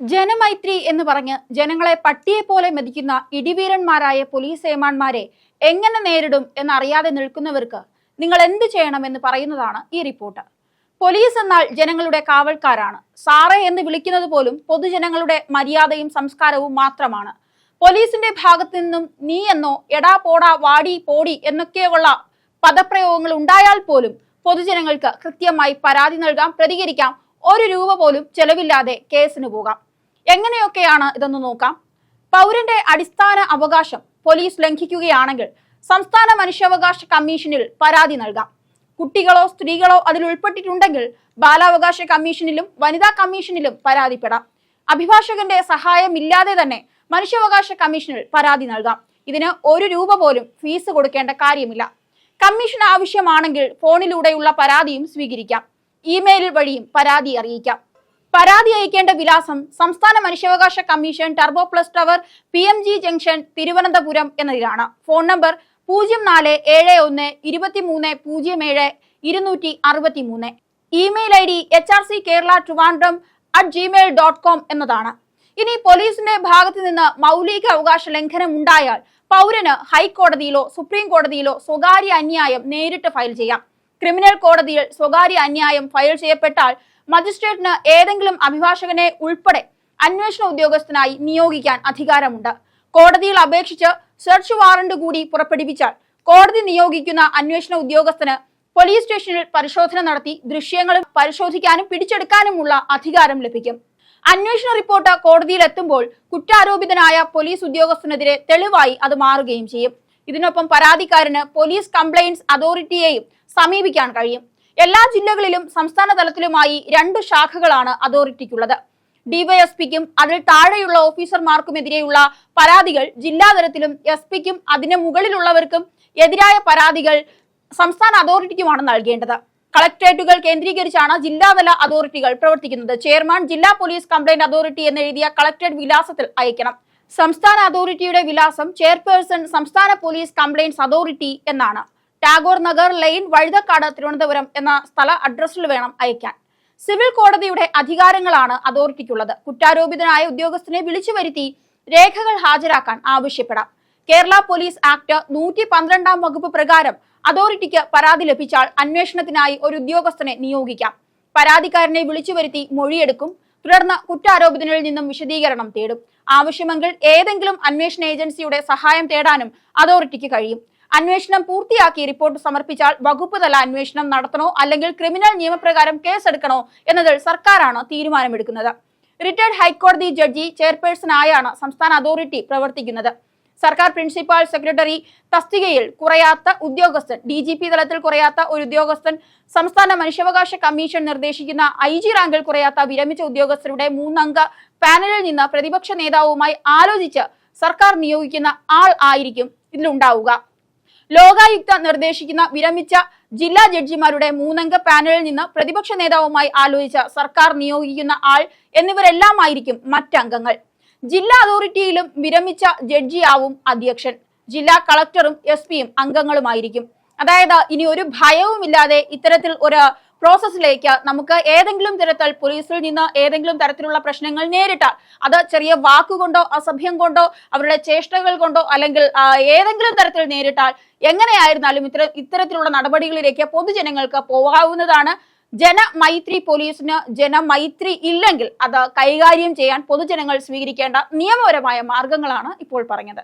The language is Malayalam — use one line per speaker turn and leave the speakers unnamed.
ജനമൈത്രി എന്ന് പറഞ്ഞ് ജനങ്ങളെ പട്ടിയെ പോലെ മതിക്കുന്ന ഇടിവീരന്മാരായ പോലീസ് ഏമാന്മാരെ എങ്ങനെ നേരിടും എന്നറിയാതെ നിൽക്കുന്നവർക്ക് നിങ്ങൾ എന്ത് ചെയ്യണമെന്ന് പറയുന്നതാണ് ഈ റിപ്പോർട്ട്. പോലീസ് എന്നാൽ ജനങ്ങളുടെ കാവൽക്കാരാണ്. സാറേ എന്ന് വിളിക്കുന്നത് പോലും പൊതുജനങ്ങളുടെ മര്യാദയും സംസ്കാരവും മാത്രമാണ്. പോലീസിന്റെ ഭാഗത്തു നിന്നും നീ എന്നോ എടാ പോടാ വാടി പോടി എന്നൊക്കെയുള്ള പദപ്രയോഗങ്ങൾ ഉണ്ടായാൽ പോലും പൊതുജനങ്ങൾക്ക് കൃത്യമായി പരാതി നൽകാം പ്രതികരിക്കാം ഒരു രൂപ പോലും ചെലവില്ലാതെ കേസിന് പോകാം. എങ്ങനെയൊക്കെയാണ് ഇതെന്ന് നോക്കാം. പൗരന്റെ അടിസ്ഥാന അവകാശം പോലീസ് ലംഘിക്കുകയാണെങ്കിൽ സംസ്ഥാന മനുഷ്യാവകാശ കമ്മീഷനിൽ പരാതി നൽകാം. കുട്ടികളോ സ്ത്രീകളോ അതിൽ ഉൾപ്പെട്ടിട്ടുണ്ടെങ്കിൽ ബാലാവകാശ കമ്മീഷനിലും വനിതാ കമ്മീഷനിലും പരാതിപ്പെടാം. അഭിഭാഷകന്റെ സഹായമില്ലാതെ തന്നെ മനുഷ്യാവകാശ കമ്മീഷനിൽ പരാതി നൽകാം. ഇതിന് ഒരു രൂപ പോലും ഫീസ് കൊടുക്കേണ്ട കാര്യമില്ല. കമ്മീഷൻ ആവശ്യമാണെങ്കിൽ ഫോണിലൂടെയുള്ള പരാതിയും സ്വീകരിക്കാം. ഇമെയിൽ വഴിയും പരാതി അറിയിക്കാം. പരാതി അയക്കേണ്ട വിലാസം സംസ്ഥാന മനുഷ്യാവകാശ commission turbo plus tower P M G junction Thiruvananthapuram എന്നതിലാണ്. ഫോൺ നമ്പർ പൂജ്യം നാല് ഏഴ് ഒന്ന് ഇരുപത്തിമൂന്ന് പൂജ്യം ഏഴ് ഇരുന്നൂറ്റി അറുപത്തി മൂന്ന് email I D H R C Kerala Trivandrum at Gmail dot com എന്നതാണ്. ഇനി പോലീസിന്റെ ഭാഗത്തു നിന്ന് മൗലിക അവകാശ ലംഘനം ഉണ്ടായാൽ പൗരന് ഹൈക്കോടതിയിലോ സുപ്രീം കോടതിയിലോ സ്വകാര്യ അന്യായം നേരിട്ട് ഫയൽ ചെയ്യാം. ക്രിമിനൽ കോടതിയിൽ സ്വകാര്യ അന്യായം ഫയൽ ചെയ്യപ്പെട്ടാൽ മജിസ്ട്രേറ്റിന് ഏതെങ്കിലും അഭിഭാഷകനെ ഉൾപ്പെടെ അന്വേഷണ ഉദ്യോഗസ്ഥനായി നിയോഗിക്കാൻ അധികാരമുണ്ട്. കോടതിയിൽ അപേക്ഷിച്ച് സെർച്ച് വാറണ്ട് കൂടി പുറപ്പെടുവിച്ചാൽ കോടതി നിയോഗിക്കുന്ന അന്വേഷണ ഉദ്യോഗസ്ഥന് പോലീസ് സ്റ്റേഷനിൽ പരിശോധന നടത്തി ദൃശ്യങ്ങൾ പരിശോധിക്കാനും പിടിച്ചെടുക്കാനുമുള്ള അധികാരം ലഭിക്കും. അന്വേഷണ റിപ്പോർട്ട് കോടതിയിൽ എത്തുമ്പോൾ കുറ്റാരോപിതനായ പോലീസ് ഉദ്യോഗസ്ഥനെതിരെ തെളിവായി അത് മാറുകയും ചെയ്യും. ഇതിനൊപ്പം പരാതിക്കാരന് പോലീസ് കംപ്ലയിന്റ്സ് അതോറിറ്റിയെയും സമീപിക്കാൻ കഴിയും. എല്ലാ ജില്ലകളിലും സംസ്ഥാന തലത്തിലുമായി രണ്ട് ശാഖകളാണ് അതോറിറ്റിക്കുള്ളത്. ഡിവൈഎസ്പിക്കും അതിൽ താഴെയുള്ള ഓഫീസർമാർക്കുമെതിരെയുള്ള പരാതികൾ ജില്ലാതലത്തിലും എസ് പിക്കും അതിന് മുകളിലുള്ളവർക്കും എതിരായ പരാതികൾ സംസ്ഥാന അതോറിറ്റിക്കുമാണ് നൽകേണ്ടത്. കളക്ടറേറ്റുകൾ കേന്ദ്രീകരിച്ചാണ് ജില്ലാതല അതോറിറ്റികൾ പ്രവർത്തിക്കുന്നത്. ചെയർമാൻ ജില്ലാ പോലീസ് കംപ്ലൈന്റ് അതോറിറ്റി എന്നെഴുതിയ കളക്ട്രേറ്റ് വിലാസത്തിൽ അയക്കണം. സംസ്ഥാന അതോറിറ്റിയുടെ വിലാസം ചെയർപേഴ്സൺ സംസ്ഥാന പോലീസ് കംപ്ലൈന്റ്സ് അതോറിറ്റി എന്നാണ്. ടാഗോർ നഗർ ലൈൻ വഴുതക്കാട് തിരുവനന്തപുരം എന്ന സ്ഥല അഡ്രസ്സിൽ വേണം അയക്കാൻ. സിവിൽ കോടതിയുടെ അധികാരങ്ങളാണ് അതോറിറ്റിക്കുള്ളത്. കുറ്റാരോപിതനായ ഉദ്യോഗസ്ഥനെ വിളിച്ചു വരുത്തി രേഖകൾ ഹാജരാക്കാൻ ആവശ്യപ്പെടാം. കേരള പോലീസ് ആക്ട് നൂറ്റി പന്ത്രണ്ടാം വകുപ്പ് പ്രകാരം അതോറിറ്റിക്ക് പരാതി ലഭിച്ചാൽ അന്വേഷണത്തിനായി ഒരു ഉദ്യോഗസ്ഥനെ നിയോഗിക്കാം. പരാതിക്കാരനെ വിളിച്ചു വരുത്തി മൊഴിയെടുക്കും. തുടർന്ന് കുറ്റാരോപിതനിൽ നിന്നും വിശദീകരണം തേടും. ആവശ്യമെങ്കിൽ ഏതെങ്കിലും അന്വേഷണ ഏജൻസിയുടെ സഹായം തേടാനും അതോറിറ്റിക്ക് കഴിയും. അന്വേഷണം പൂർത്തിയാക്കി റിപ്പോർട്ട് സമർപ്പിച്ചാൽ വകുപ്പ് തല അന്വേഷണം നടത്തണോ അല്ലെങ്കിൽ ക്രിമിനൽ നിയമപ്രകാരം കേസെടുക്കണോ എന്നതിൽ സർക്കാരാണ് തീരുമാനമെടുക്കുന്നത്. റിട്ടയർഡ് ഹൈക്കോടതി ജഡ്ജി ചെയർപേഴ്സൺ ആയാണ് സംസ്ഥാന അതോറിറ്റി പ്രവർത്തിക്കുന്നത്. സർക്കാർ പ്രിൻസിപ്പൽ സെക്രട്ടറി തസ്തികയിൽ കുറയാത്ത ഉദ്യോഗസ്ഥൻ ഡി ജി പി തലത്തിൽ കുറയാത്ത ഒരു ഉദ്യോഗസ്ഥൻ സംസ്ഥാന മനുഷ്യാവകാശ കമ്മീഷൻ നിർദ്ദേശിക്കുന്ന ഐ ജി റാങ്കിൽ കുറയാത്ത വിരമിച്ച ഉദ്യോഗസ്ഥരുടെ മൂന്നംഗ പാനലിൽ നിന്ന് പ്രതിപക്ഷ നേതാവുമായി ആലോചിച്ച് സർക്കാർ നിയോഗിക്കുന്ന ആൾ ആയിരിക്കും ഇതിലുണ്ടാവുക. ലോകായുക്ത നിർദ്ദേശിക്കുന്ന വിരമിച്ച ജില്ലാ ജഡ്ജിമാരുടെ മൂന്നംഗ പാനലിൽ നിന്ന് പ്രതിപക്ഷ നേതാവുമായി ആലോചിച്ച സർക്കാർ നിയോഗിക്കുന്ന ആൾ എന്നിവരെല്ലാമായിരിക്കും മറ്റംഗങ്ങൾ. ജില്ലാ അതോറിറ്റിയിലും വിരമിച്ച ജഡ്ജിയാവും അധ്യക്ഷൻ. ജില്ലാ കളക്ടറും എസ് പിയും അംഗങ്ങളുമായിരിക്കും. അതായത് ഇനി ഒരു ഭയവുമില്ലാതെ ഇത്തരത്തിൽ ഒരു പ്രോസസ്സിലേക്ക് നമുക്ക് ഏതെങ്കിലും തരത്തിൽ പോലീസിൽ നിന്ന് ഏതെങ്കിലും തരത്തിലുള്ള പ്രശ്നങ്ങൾ നേരിട്ടാൽ അത് ചെറിയ വാക്കുകൊണ്ടോ അസഭ്യം കൊണ്ടോ അവരുടെ ചേഷ്ടകൾ കൊണ്ടോ അല്ലെങ്കിൽ ഏതെങ്കിലും തരത്തിൽ നേരിട്ടാൽ എങ്ങനെയായിരുന്നാലും ഇത്തര ഇത്തരത്തിലുള്ള നടപടികളിലേക്ക് പൊതുജനങ്ങൾക്ക് പോകാവുന്നതാണ്. ജനമൈത്രി പോലീസിന് ജനമൈത്രി ഇല്ലെങ്കിൽ അത് കൈകാര്യം ചെയ്യാൻ പൊതുജനങ്ങൾ സ്വീകരിക്കേണ്ട നിയമപരമായ മാർഗങ്ങളാണ് ഇപ്പോൾ പറഞ്ഞത്.